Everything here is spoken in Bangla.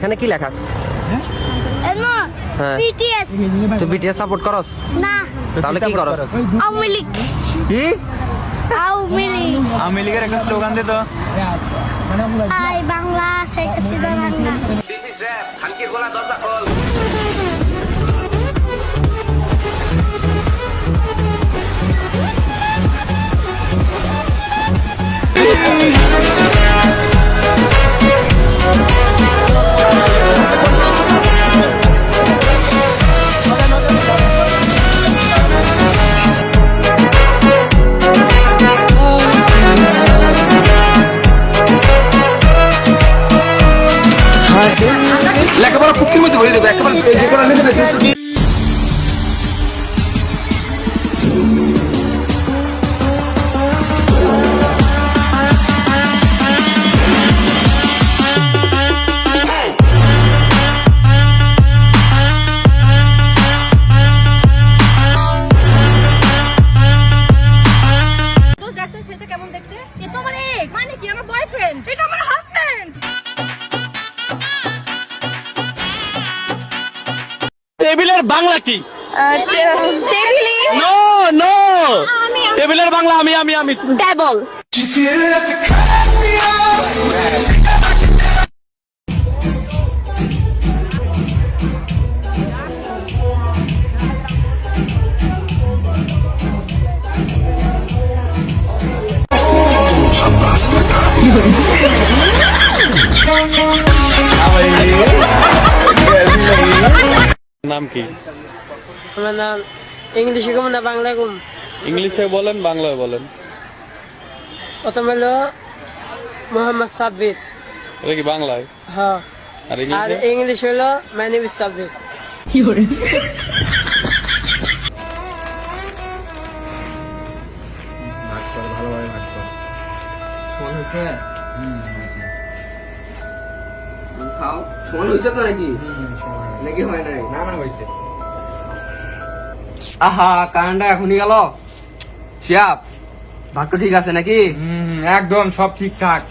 এখানে কি লেখা? হ্যাঁ। বিটিএস তুই বিটিএস সাপোর্ট করস? না। তাহলে কি করস? আওয়ামী লীগ। কি? আওয়ামী লীগ। আওয়ামী লীগের একটা স্লোগান দে তো। আই বাংলা শেখ হাসিনা বাংলা। লেখাপড়া ফুকির মধ্যে ভরে দেবে একেবারে যে কোনো। মানে বয়ফ্রেন্ড এটা আমার টেবিলের বাংলা কি? টেবিলি নো নো টেবিলের বাংলা আমি আমি আমি। টেবল। নাম কি? আমার নাম ইংলিশে কম না বাংলা কম। ইংলিশে বলেন বাংলায় বলেন। প্রথম হলো মোহাম্মদ সাব্বির। এটা কি বাংলায়? হ্যাঁ। আর আর ইংলিশে হলো মাই নেম ইজ সাব্বির খাও। সমান হয়েছে তো নাকি? নাকি হয় নাই? না না হয়েছে আহা কারেন্টটা এখনই গেল। শিয়াপ ভাগ্য ঠিক আছে নাকি? একদম সব ঠিকঠাক।